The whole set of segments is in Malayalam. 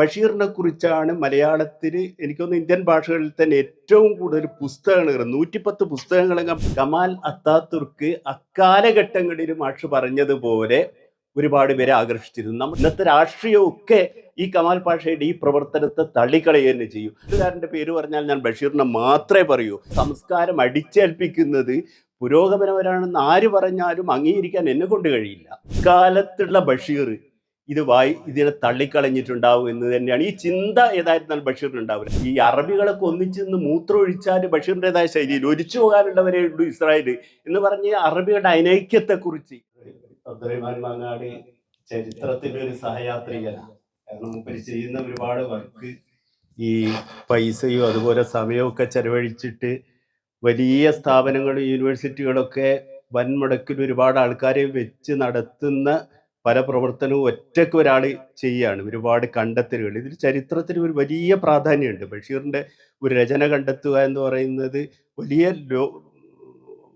ബഷീറിനെ കുറിച്ചാണ് മലയാളത്തിൽ എനിക്കൊന്ന് ഇന്ത്യൻ ഭാഷകളിൽ തന്നെ ഏറ്റവും കൂടുതൽ പുസ്തകങ്ങൾ നൂറ്റിപ്പത്ത് പുസ്തകങ്ങളെല്ലാം കമാൽ അത്താത്തുർക്ക് അക്കാലഘട്ടങ്ങളിൽ മാഷ് പറഞ്ഞതുപോലെ ഒരുപാട് പേരെ ആകർഷിച്ചിരുന്നു. നമ്മൾ ഇന്നത്തെ രാഷ്ട്രീയമൊക്കെ ഈ കമാൽ പാഷയുടെ ഈ പ്രവർത്തനത്തെ തള്ളിക്കളയുക തന്നെ ചെയ്യും. എഴുത്തുകാരന്റെ പേര് പറഞ്ഞാൽ ഞാൻ ബഷീറിനെ മാത്രമേ പറയൂ. സംസ്കാരം അടിച്ചേൽപ്പിക്കുന്നത് പുരോഗമനപരമാണെന്ന് ആര് പറഞ്ഞാലും അംഗീകരിക്കാൻ എന്നെ കൊണ്ട് കഴിയില്ല. കാലത്തുള്ള ബഷീർ ഇത് വായി ഇതിനെ തള്ളിക്കളഞ്ഞിട്ടുണ്ടാവും എന്ന് തന്നെയാണ്. ഈ ചിന്ത ഏതായിരുന്നാൽ ബഷീറിന് ഉണ്ടാവില്ല ഈ അറബികളൊക്കെ ഒന്നിച്ച് നിന്ന് മൂത്രം ഒഴിച്ചാൽ ബഷീറിന്റെതായ ശൈലിയിൽ ഒരിച്ചു പോകാനുള്ളവരെ ഉള്ളൂ ഇസ്രായേൽ എന്ന് പറഞ്ഞ് അറബികളുടെ അനൈക്യത്തെക്കുറിച്ച്. അബ്ദുറഹ്മാൻ മങ്ങാട് ചരിത്രത്തിന്റെ ഒരു സഹയാത്രികനാണ് കാരണം ഇപ്പം ചെയ്യുന്ന ഒരുപാട് വർക്ക് ഈ പൈസയും അതുപോലെ സമയമൊക്കെ ചെലവഴിച്ചിട്ട് വലിയ സ്ഥാപനങ്ങളും യൂണിവേഴ്സിറ്റികളൊക്കെ വൻമുടക്കിൽ ഒരുപാട് ആൾക്കാരെ വെച്ച് നടത്തുന്ന പല പ്രവർത്തനവും ഒറ്റയ്ക്ക് ഒരാൾ ചെയ്യുകയാണ് ഒരുപാട് കണ്ടെത്തലുകൾ. ഇതിൽ ചരിത്രത്തിന് ഒരു വലിയ പ്രാധാന്യമുണ്ട്. ബഷീറിന്റെ ഒരു രചന കണ്ടെത്തുക എന്ന് പറയുന്നത് വലിയ ലോ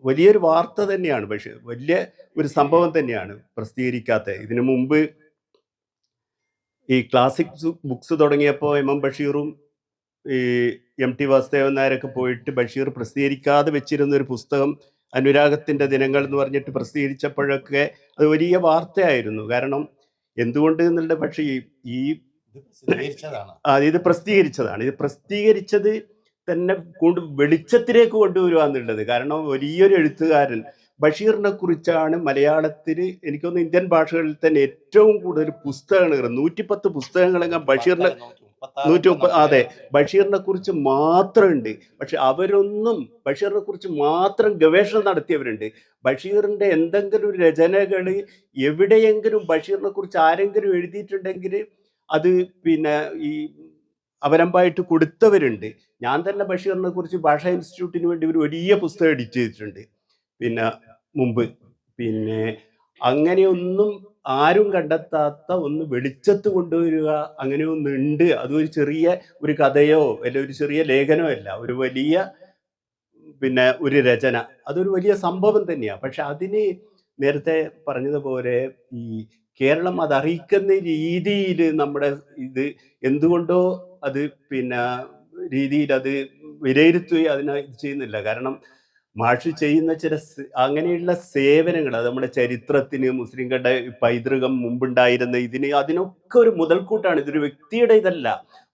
വലിയൊരു വാർത്ത തന്നെയാണ്. പക്ഷേ വലിയ ഒരു സംഭവം തന്നെയാണ് പ്രസിദ്ധീകരിക്കാത്ത ഇതിനു മുമ്പ് ഈ ക്ലാസിക് ബുക്സ് തുടങ്ങിയപ്പോൾ എം എം ബഷീറും ഈ എം ടി വാസുദേവൻ നായരൊക്കെ പോയിട്ട് ബഷീർ പ്രസിദ്ധീകരിക്കാതെ വെച്ചിരുന്ന ഒരു പുസ്തകം അനുരാഗത്തിന്റെ ദിനങ്ങൾ എന്ന് പറഞ്ഞിട്ട് പ്രസിദ്ധീകരിച്ചപ്പോഴൊക്കെ അത് വലിയ വാർത്തയായിരുന്നു. കാരണം എന്തുകൊണ്ട് എന്നുള്ള പക്ഷേ ഈ ഈ പ്രസിദ്ധീകരിച്ചതാണ്. ആ, ഇത് പ്രസിദ്ധീകരിച്ചതാണ്. ഇത് പ്രസിദ്ധീകരിച്ചത് തന്നെ കൊണ്ട് വെളിച്ചത്തിലേക്ക് കൊണ്ടുവരിക എന്നുള്ളത് കാരണം വലിയൊരു എഴുത്തുകാരൻ ബഷീറിനെ കുറിച്ചാണ് മലയാളത്തിൽ എനിക്കൊന്ന് ഇന്ത്യൻ ഭാഷകളിൽ തന്നെ ഏറ്റവും കൂടുതൽ പുസ്തകങ്ങൾ നൂറ്റിപ്പത്ത് പുസ്തകങ്ങളെങ്ങാൻ ബഷീറിനെ നൂറ്റി മുപ്പത് അതെ. ബഷീറിനെ കുറിച്ച് മാത്രമുണ്ട്. പക്ഷെ അവരൊന്നും ബഷീറിനെ കുറിച്ച് മാത്രം ഗവേഷണം നടത്തിയവരുണ്ട്. ബഷീറിന്റെ എന്തെങ്കിലും ഒരു രചനകൾ എവിടെയെങ്കിലും ബഷീറിനെ കുറിച്ച് ആരെങ്കിലും എഴുതിയിട്ടുണ്ടെങ്കിൽ അത് പിന്നെ ഈ അവരമ്പായിട്ട് കൊടുത്തവരുണ്ട്. ഞാൻ തന്നെ ബഷീറിനെ കുറിച്ച് ഭാഷാ ഇൻസ്റ്റിറ്റ്യൂട്ടിന് വേണ്ടി ഒരു വലിയ പുസ്തകം എഡിറ്റ് ചെയ്തിട്ടുണ്ട്. പിന്നെ മുമ്പ്. പിന്നെ അങ്ങനെയൊന്നും ആരും കണ്ടെത്താത്ത ഒന്ന് വെളിച്ചത്ത് കൊണ്ടുവരിക അങ്ങനെ ഒന്നുണ്ട് അതൊരു ചെറിയ ഒരു കഥയോ അല്ലെ ഒരു ചെറിയ ലേഖനോ അല്ല. ഒരു വലിയ പിന്നെ ഒരു രചന. അതൊരു വലിയ സംഭവം തന്നെയാണ് പക്ഷെ അതിന് നേരത്തെ പറഞ്ഞതുപോലെ ഈ കേരളം അത് രീതിയിൽ നമ്മുടെ ഇത് എന്തുകൊണ്ടോ അത് പിന്നെ രീതിയിൽ അത് വിലയിരുത്തുകയും അതിനെ ഇത് ചെയ്യുന്നില്ല. കാരണം മാഷ് ചെയ്യുന്ന ചില അങ്ങനെയുള്ള സേവനങ്ങൾ അത് നമ്മുടെ ചരിത്രത്തിന് മുസ്ലിങ്ങളുടെ പൈതൃകം മുമ്പുണ്ടായിരുന്ന ഇതിന് അതിനൊക്കെ ഒരു മുതൽക്കൂട്ടാണ്. ഇതൊരു വ്യക്തിയുടെ ഇതല്ല.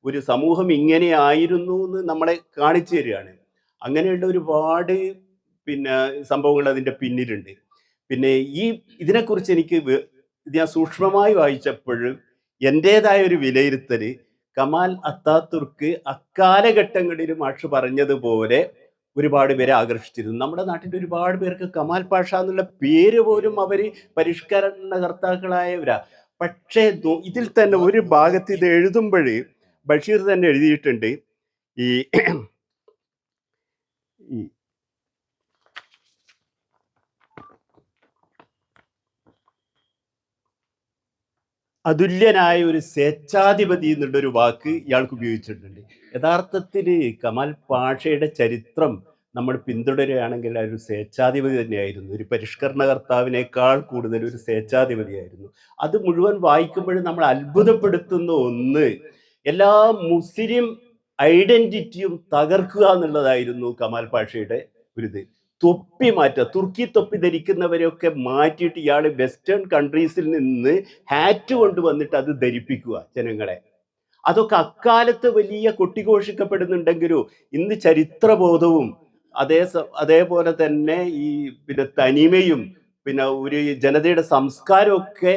ഒരു സമൂഹം ഇങ്ങനെയായിരുന്നു എന്ന് നമ്മളെ കാണിച്ചു തരികയാണ്. അങ്ങനെയുള്ള ഒരുപാട് പിന്നെ സംഭവങ്ങൾ അതിന്റെ പിന്നിലുണ്ട്. പിന്നെ ഈ ഇതിനെക്കുറിച്ച് എനിക്ക് ഞാൻ സൂക്ഷ്മമായി വായിച്ചപ്പോൾ എന്റെതായ ഒരു വിലയിരുത്തൽ കമാൽ അത്താത്തുർക്ക് അക്കാലഘട്ടങ്ങളിൽ മാഷ് പറഞ്ഞതുപോലെ ഒരുപാട് പേരെ ആകർഷിച്ചിരുന്നു. നമ്മുടെ നാട്ടിൽ ഒരുപാട് പേർക്ക് കമാൽ പാഷ എന്നുള്ള പേര് പോലും അവർ പരിഷ്കരണകർത്താക്കളായവരാ പക്ഷേ ഇതിൽ തന്നെ ഒരു ഭാഗത്ത് ഇത് എഴുതുമ്പോൾ ബഷീർ തന്നെ എഴുതിയിട്ടുണ്ട്. ഈ അതുല്യനായ ഒരു സ്വേച്ഛാധിപതി എന്നുള്ളൊരു വാക്ക് ഇയാൾക്ക് ഉപയോഗിച്ചിട്ടുണ്ട്. യഥാർത്ഥത്തിൽ കമാൽ പാഷയുടെ ചരിത്രം നമ്മൾ പിന്തുടരുകയാണെങ്കിൽ ഒരു സ്വേച്ഛാധിപതി തന്നെയായിരുന്നു. ഒരു പരിഷ്കരണകർത്താവിനേക്കാൾ കൂടുതൽ ഒരു സ്വേച്ഛാധിപതിയായിരുന്നു. അത് മുഴുവൻ വായിക്കുമ്പോഴും നമ്മൾ അത്ഭുതപ്പെടുത്തുന്ന ഒന്ന് എല്ലാ മുസ്ലിം ഐഡന്റിറ്റിയും തകർക്കുക എന്നുള്ളതായിരുന്നു കമാൽ പാഷയുടെ ഒരു തൊപ്പി മാറ്റുക. തുർക്കി തൊപ്പി ധരിക്കുന്നവരെയൊക്കെ മാറ്റിയിട്ട് ഇയാൾ വെസ്റ്റേൺ കൺട്രീസിൽ നിന്ന് ഹാറ്റ് കൊണ്ടുവന്നിട്ട് അത് ധരിപ്പിക്കുക ജനങ്ങളെ. അതൊക്കെ അക്കാലത്ത് വലിയ കൊട്ടിഘോഷിക്കപ്പെടുന്നുണ്ടെങ്കിലും ഇന്ന് ചരിത്രബോധവും അതേ അതേപോലെ തന്നെ ഈ പിന്നെ തനിമയും പിന്നെ ഒരു ജനതയുടെ സംസ്കാരമൊക്കെ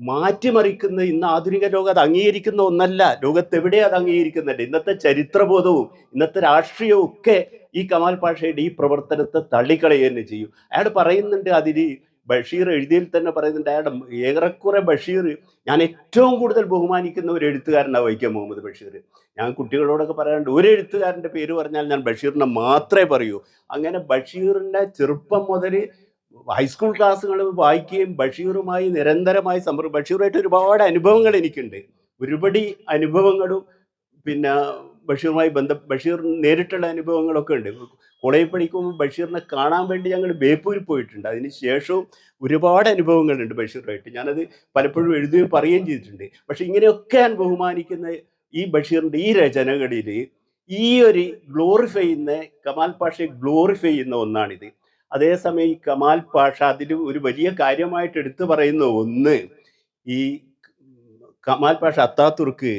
മാറ്റിമറിക്കുന്ന ഇന്ന് ആധുനിക ലോകം അത് അംഗീകരിക്കുന്ന ഒന്നല്ല. ലോകത്തെവിടെ അത് അംഗീകരിക്കുന്നുണ്ട്? ഇന്നത്തെ ചരിത്രബോധവും ഇന്നത്തെ രാഷ്ട്രീയവും ഒക്കെ ഈ കമാൽ പാഷയുടെ ഈ പ്രവർത്തനത്തെ തള്ളിക്കളയുക തന്നെ ചെയ്യും. അയാൾ പറയുന്നുണ്ട് അതിൽ ബഷീർ എഴുതിയിൽ തന്നെ പറയുന്നുണ്ട് അയാളുടെ ഏറെക്കുറെ ബഷീർ ഞാൻ ഏറ്റവും കൂടുതൽ ബഹുമാനിക്കുന്ന ഒരു എഴുത്തുകാരനാണ് വൈക്കം മുഹമ്മദ് ബഷീർ. ഞാൻ കുട്ടികളോടൊക്കെ പറയാറുണ്ട് ഒരു എഴുത്തുകാരന്റെ പേര് പറഞ്ഞാൽ ഞാൻ ബഷീറിനെ മാത്രമേ പറയൂ. അങ്ങനെ ബഷീറിന്റെ ചെറുപ്പം മുതൽ ഹൈസ്കൂൾ ക്ലാസ്സുകൾ വായിക്കുകയും ബഷീറുമായി നിരന്തരമായി സമ്പർക്കം ബഷീറുമായിട്ട് ഒരുപാട് അനുഭവങ്ങൾ എനിക്കുണ്ട്. ഒരുപടി അനുഭവങ്ങളും പിന്നെ ബഷീറുമായി ബന്ധ ബഷീർ നേരിട്ടുള്ള അനുഭവങ്ങളൊക്കെ ഉണ്ട്. കോളേജിൽ പഠിക്കുമ്പോൾ ബഷീറിനെ കാണാൻ വേണ്ടി ഞങ്ങൾ ബേപ്പൂരിൽ പോയിട്ടുണ്ട്. അതിന് ശേഷവും ഒരുപാട് അനുഭവങ്ങളുണ്ട് ബഷീറുമായിട്ട്. ഞാനത് പലപ്പോഴും എഴുതുകയും പറയുകയും ചെയ്തിട്ടുണ്ട്. പക്ഷെ ഇങ്ങനെയൊക്കെ ഞാൻ ബഹുമാനിക്കുന്ന ഈ ബഷീറിന്റെ ഈ രചനകളിൽ ഈ ഒരു ഗ്ലോറിഫൈ ചെയ്യുന്ന കമാൽ പാഷയെ ഗ്ലോറിഫൈ ചെയ്യുന്ന ഒന്നാണിത്. അതേസമയം ഈ കമാൽ പാഷ അതിൽ ഒരു വലിയ കാര്യമായിട്ട് എടുത്തു പറയുന്ന ഒന്ന് ഈ കമാൽ പാഷ അത്താത്തുർക്ക്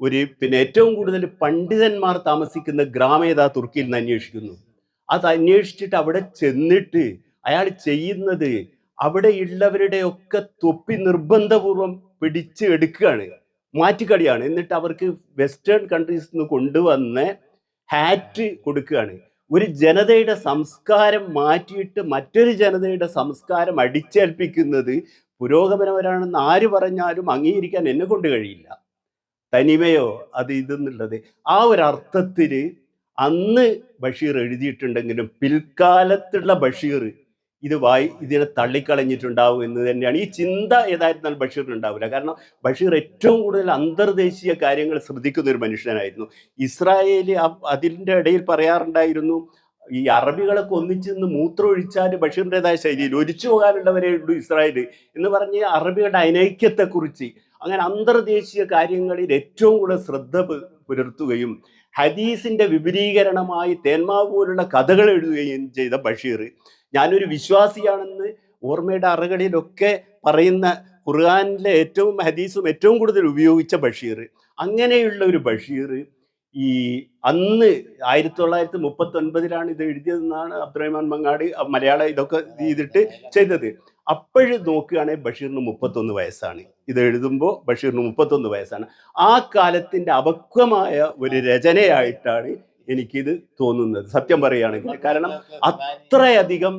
ഒരു പിന്നെ ഏറ്റവും കൂടുതൽ പണ്ഡിതന്മാർ താമസിക്കുന്ന ഗ്രാമേതാ തുർക്കിയിൽ നിന്ന് അന്വേഷിക്കുന്നു. അത് അന്വേഷിച്ചിട്ട് അവിടെ ചെന്നിട്ട് അയാൾ ചെയ്യുന്നത് അവിടെയുള്ളവരുടെ ഒക്കെ തൊപ്പി നിർബന്ധപൂർവം പിടിച്ച് എടുക്കുകയാണ്. മാറ്റിക്കളിയാണ്. എന്നിട്ട് അവർക്ക് വെസ്റ്റേൺ കൺട്രീസിൽ നിന്ന് കൊണ്ടുവന്ന ഹാറ്റ് കൊടുക്കുകയാണ്. ഒരു ജനതയുടെ സംസ്കാരം മാറ്റിയിട്ട് മറ്റൊരു ജനതയുടെ സംസ്കാരം അടിച്ചേൽപ്പിക്കുന്നത് പുരോഗമനപരമാണെന്ന് ആര് പറഞ്ഞാലും അംഗീകരിക്കാൻ എന്നെ കൊണ്ട് കഴിയില്ല. തനിമയോ അത് ഇതെന്നുള്ളത്. ആ ഒരു അർത്ഥത്തിൽ അന്ന് ബഷീർ എഴുതിയിട്ടുണ്ടെങ്കിലും പിൽക്കാലത്തുള്ള ബഷീർ ഇത് വായി ഇതിനെ തള്ളിക്കളഞ്ഞിട്ടുണ്ടാവും എന്ന് തന്നെയാണ്. ഈ ചിന്ത ഏതായിരുന്നാൽ ബഷീറിന് ഉണ്ടാവില്ല. കാരണം ബഷീർ ഏറ്റവും കൂടുതൽ അന്തർദേശീയ കാര്യങ്ങൾ ശ്രദ്ധിക്കുന്ന ഒരു മനുഷ്യനായിരുന്നു. ഇസ്രായേലി അതിന്റെ ഇടയിൽ പറയാറുണ്ടായിരുന്നു ഈ അറബികളൊക്കെ ഒന്നിച്ച് നിന്ന് മൂത്രമൊഴിച്ചാൽ ബഷീറിന്റെതായ ശൈലിയിൽ ഒലിച്ചു പോകാനുള്ളവരേ ഉള്ളൂ ഇസ്രായേൽ എന്ന് പറഞ്ഞ് അറബികളുടെ അനൈക്യത്തെക്കുറിച്ച് അങ്ങനെ അന്തർദേശീയ കാര്യങ്ങളിൽ ഏറ്റവും കൂടുതൽ ശ്രദ്ധ പുലർത്തുകയും ഹദീസിന്റെ വിപുലീകരണമായി തേന്മാവ് പോലുള്ള കഥകൾ എഴുതുകയും ചെയ്ത ബഷീർ ഞാനൊരു വിശ്വാസിയാണെന്ന് ഓർമ്മയുടെ അറകളിലൊക്കെ പറയുന്ന ഖുർആാനിലെ ഏറ്റവും ഹദീസും ഏറ്റവും കൂടുതൽ ഉപയോഗിച്ച ബഷീർ. അങ്ങനെയുള്ള ഒരു ബഷീർ ഈ അന്ന് ആയിരത്തി തൊള്ളായിരത്തി മുപ്പത്തി ഒൻപതിലാണ് ഇത് എഴുതിയതെന്നാണ് അബ്ദുറഹ്മാൻ മങ്ങാട് മലയാളം ഇതൊക്കെ ചെയ്തിട്ട് ചെയ്തത്. അപ്പോഴും നോക്കുകയാണെങ്കിൽ ബഷീറിന് മുപ്പത്തൊന്ന് വയസ്സാണ്. ഇത് എഴുതുമ്പോൾ ബഷീറിന് മുപ്പത്തൊന്ന് വയസ്സാണ്. ആ കാലത്തിന്റെ അപക്വമായ ഒരു രചനയായിട്ടാണ് എനിക്കിത് തോന്നുന്നത്. സത്യം പറയുകയാണെങ്കിൽ. കാരണം അത്രയധികം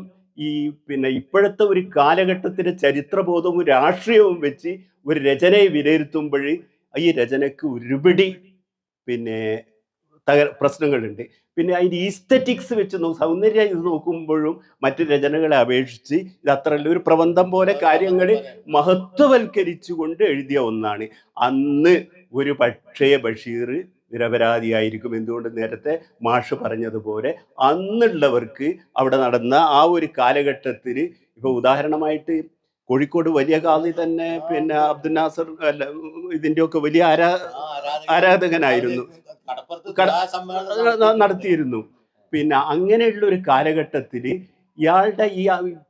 ഈ പിന്നെ ഇപ്പോഴത്തെ ഒരു കാലഘട്ടത്തിലെ ചരിത്രബോധവും രാഷ്ട്രീയവും വെച്ച് ഒരു രചനയെ വിലയിരുത്തുമ്പോൾ ഈ രചനയ്ക്ക് ഒരുപിടി പിന്നെ തക പ്രശ്നങ്ങളുണ്ട്. പിന്നെ അതിന്റെ ഈസ്തറ്റിക്സ് വെച്ച് നോ സൗന്ദര്യം ഇത് നോക്കുമ്പോഴും മറ്റു രചനകളെ അപേക്ഷിച്ച് ഇത് അത്ര ഒരു പ്രബന്ധം പോലെ കാര്യങ്ങൾ മഹത്വവൽക്കരിച്ചുകൊണ്ട് എഴുതിയ ഒന്നാണ്. അന്ന് ഒരു പക്ഷേ ബഷീർ നിരപരാധിയായിരിക്കും എന്തുകൊണ്ട് നേരത്തെ മാഷ് പറഞ്ഞതുപോലെ അന്നുള്ളവർക്ക് അവിടെ നടന്ന ആ ഒരു കാലഘട്ടത്തിൽ ഇപ്പൊ ഉദാഹരണമായിട്ട് കോഴിക്കോട് വലിയ കാലി തന്നെ പിന്നെ അബ്ദുൽ നാസർ അല്ല ഇതിന്റെയൊക്കെ വലിയ ആരാ ആരാധകനായിരുന്നു. നടത്തിയിരുന്നു. പിന്നെ അങ്ങനെയുള്ള ഒരു കാലഘട്ടത്തിൽ ഇയാളുടെ ഈ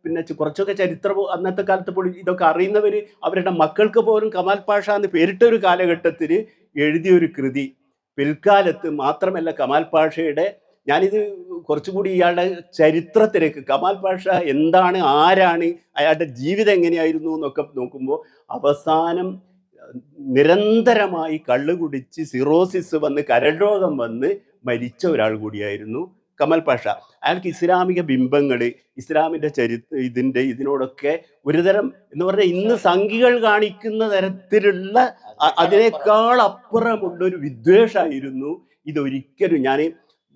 പിന്നെ കുറച്ചൊക്കെ ചരിത്ര അന്നത്തെ കാലത്ത് പോലും ഇതൊക്കെ അറിയുന്നവർ അവരുടെ മക്കൾക്ക് പോലും കമാൽ പാഷ എന്ന് പേരിട്ട ഒരു കാലഘട്ടത്തിൽ എഴുതിയൊരു കൃതി. പിൽക്കാലത്ത് മാത്രമല്ല കമാൽ പാഷയുടെ ഞാനിത് കുറച്ചുകൂടി ഇയാളുടെ ചരിത്രത്തിലേക്ക് കമാൽ പാഷ എന്താണ് ആരാണ് അയാളുടെ ജീവിതം എങ്ങനെയായിരുന്നു എന്നൊക്കെ നോക്കുമ്പോൾ അവസാനം നിരന്തരമായി കള്ളുകുടിച്ച് സിറോസിസ് വന്ന് കരൾ രോഗം വന്ന് മരിച്ച ഒരാൾ കൂടിയായിരുന്നു. കമൽ പാഷ. അയാൾക്ക് ഇസ്ലാമിക ബിംബങ്ങൾ ഇസ്ലാമിന്റെ ചരി ഇതിന്റെ ഇതിനോടൊക്കെ ഒരുതരം എന്ന് പറഞ്ഞാൽ ഇന്ന് സംഖികൾ കാണിക്കുന്ന തരത്തിലുള്ള അതിനേക്കാൾ അപ്പുറമുള്ള ഒരു വിദ്വേഷമായിരുന്നു ഇതൊരിക്കലും. ഞാൻ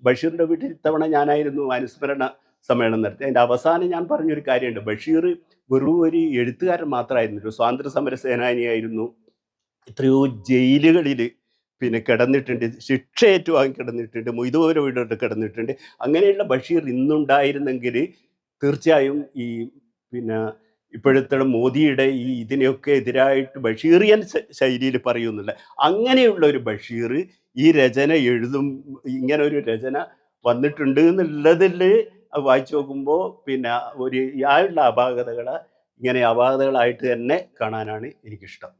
ബഷീറിന്റെ വീട്ടിൽ ഇത്തവണ ഞാനായിരുന്നു അനുസ്മരണ സമ്മേളനം നടത്തി അതിന്റെ അവസാനം ഞാൻ പറഞ്ഞൊരു കാര്യമുണ്ട്. ബഷീർ വെറും ഒരു എഴുത്തുകാരൻ മാത്രമായിരുന്നു ഒരു സ്വാതന്ത്ര്യ സമര സേനാനിയായിരുന്നു. എത്രയോ ജയിലുകളിൽ പിന്നെ കിടന്നിട്ടുണ്ട് ശിക്ഷ ഏറ്റുവാങ്ങി കിടന്നിട്ടുണ്ട് മൊയ്തോര വീടോട്ട് കിടന്നിട്ടുണ്ട്. അങ്ങനെയുള്ള ബഷീർ ഇന്നുണ്ടായിരുന്നെങ്കിൽ തീർച്ചയായും ഈ പിന്നെ ഇപ്പോഴത്തെ മോദിയുടെ ഈ ഇതിനെയൊക്കെ എതിരായിട്ട് ബഷീറിയൻ ശൈലിയിൽ പറയുന്നില്ല അങ്ങനെയുള്ള ഒരു ബഷീർ ഈ രചന എഴുതും ഇങ്ങനെ ഒരു രചന വന്നിട്ടുണ്ട് എന്നുള്ളതിൽ വായിച്ചു നോക്കുമ്പോൾ പിന്നെ ഒരു ആയുള്ള അപാകതകൾ ഇങ്ങനെ അപാകതകളായിട്ട് തന്നെ കാണാനാണ് എനിക്കിഷ്ടം.